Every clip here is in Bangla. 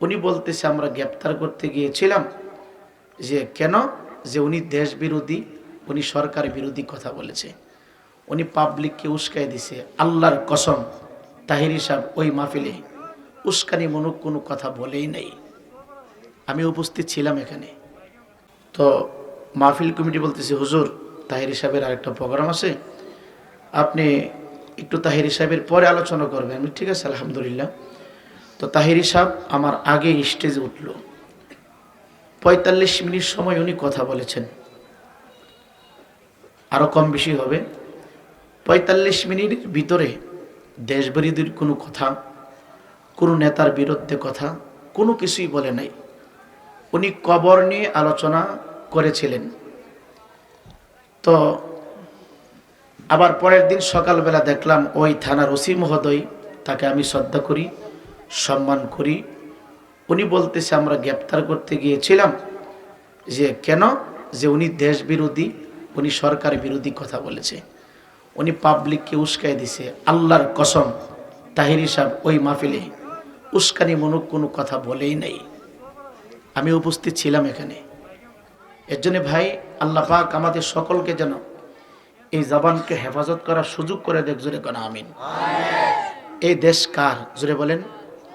উনি বলতেছে, আমরা গ্রেপ্তার করতে গিয়েছিলাম যে, কেন? যে উনি দেশ বিরোধী, উনি সরকার বিরোধী কথা বলেছে। উনি পাবলিককে উস্কাই দিছে, আল্লাহর কসম, তাহির সাহেব, ওই মাহফিলে। উস্কানি মনুক কোনো কথা বলেই নাই। আমি উপস্থিত ছিলাম এখানে। তো মাহফিল কমিটি বলতেছে, হুজুর, তাহির সাহেবের আরেকটা প্রোগ্রাম আছে। আপনি একটু তাহির সাহেবের পরে আলোচনা করবেন। আমি, ঠিক আছে, আলহামদুলিল্লাহ। তো তাহিরি সাহেব আমার আগে স্টেজে উঠল। পঁয়তাল্লিশ মিনিট সময় উনি কথা বলেছেন। আরও কম বেশি হবে। পঁয়তাল্লিশ মিনিটের ভিতরে দেশ বিরোধীর কোনো কথা, কোনো নেতার বিরুদ্ধে কথা, কোনো কিছুই বলে নাই। উনি কবর নিয়ে আলোচনা করেছিলেন। তো আবার পরের দিন সকালবেলা দেখলাম ওই থানার ওসি মহোদয়, তাকে আমি শ্রদ্ধা করি। সম্মান করি। উনি বলতেছে আমরা গ্রেপ্তার করতে গিয়েছিলাম যে কেন? যে উনি দেশ বিরোধী উনি সরকার বিরোধী কথা বলেছে। উনি পাবলিককে উস্কাই দিছে আল্লাহর কসম তাহির সাহেব ওই মাহফিলে উস্কানি মনুক কোনো কথা বলেই নাই। আমি উপস্থিত ছিলাম এখানে। এর জন্য ভাই আল্লাহ পাক আমাদের সকলকে যেন এই জবানকে হেফাজত করার সুযোগ করে দেখ জোরে কেন আমিন। এই দেশ কার? জোরে বলেন।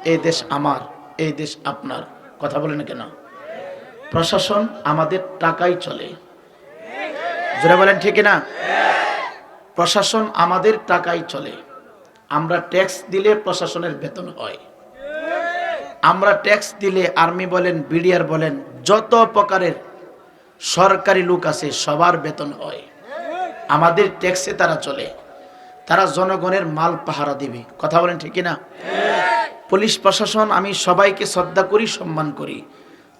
এই দেশ আমার, এই দেশ আপনার। কথা বলেন কেন? প্রশাসন আমাদের টাকাই চলে। জোরে বলেন ঠিক না প্রশাসন আমাদের টাকাই চলে। আমরা ট্যাক্স দিলে প্রশাসনের বেতন হয়। আমরা ট্যাক্স দিলে আর্মি বলেন, বিডিআর বলেন, যত প্রকারের সরকারি লোক আছে সবার বেতন হয়। আমাদের ট্যাক্সে তারা চলে। তারা জনগণের মাল পাহারা দিবে। কথা বলেন ঠিক না পুলিশ প্রশাসন আমি সবাইকে শ্রদ্ধা করি সম্মান করি।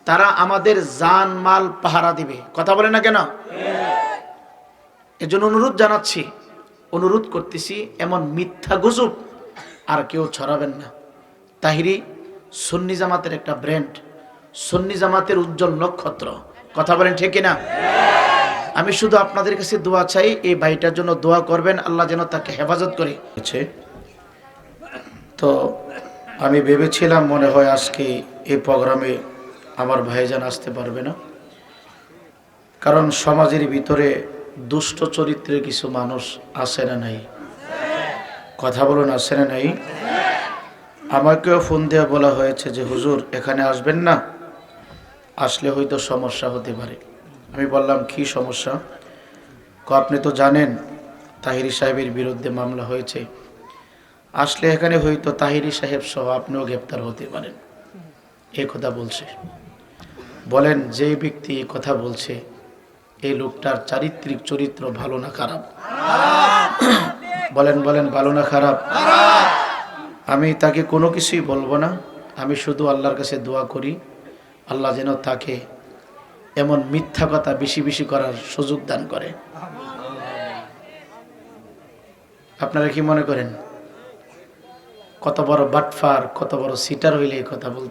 তারা আমাদের জান মাল পাহারা দিবে। কথা বলে না কেন? এজন্য অনুরোধ জানাচ্ছি অনুরোধ করতেছি এমন মিথ্যা গুজব আর কেউ ছড়াবেন না। তাহিরি সুন্নি জামাতের একটা ব্র্যান্ড। সুন্নি জামাতের উজ্জ্বল নক্ষত্র। কথা বলেন ঠিক না আমি শুধু আপনাদের কাছে দোয়া চাই এই ভাইটার জন্য দোয়া করবেন আল্লাহ যেন তাকে হেফাজত করে। তো আমি ভেবেছিলাম মনে হয় আজকে এই প্রোগ্রামে আমার ভাইজান আসতে পারবে না। কারণ সমাজের ভিতরে দুষ্ট চরিত্রের কিছু মানুষ আসে না নাই? কথা বলুন আসে না নাই? আমাকেও ফোন দেওয়া বলা হয়েছে যে, হুজুর, এখানে আসবেন না? আসলে হয়তো সমস্যা হতে পারে। আমি বললাম, কি সমস্যা? আপনি তো জানেন, তাহিরি সাহেবের বিরুদ্ধে মামলা হয়েছে। আসলে এখানে হয়তো তাহিরি সাহেব সহ আপনিও গ্রেপ্তার হতে পারেন। এই কথা বলছে। বলেন, যে ব্যক্তি এই কথা বলছে, এই লোকটার চারিত্রিক চরিত্র ভালো না খারাপ? বলেন বলেন, ভালো না খারাপ? আমি তাকে কোনো কিছুই বলব না। আমি শুধু আল্লাহর কাছে দোয়া করি, আল্লাহ যেন তাকে এমন মিথ্যা কথা বেশি বেশি করার সুযোগ দান করে। আপনারা কি মনে করেন? কত বড় বাটফার কত বড় সিটার হইলে কথা বলতে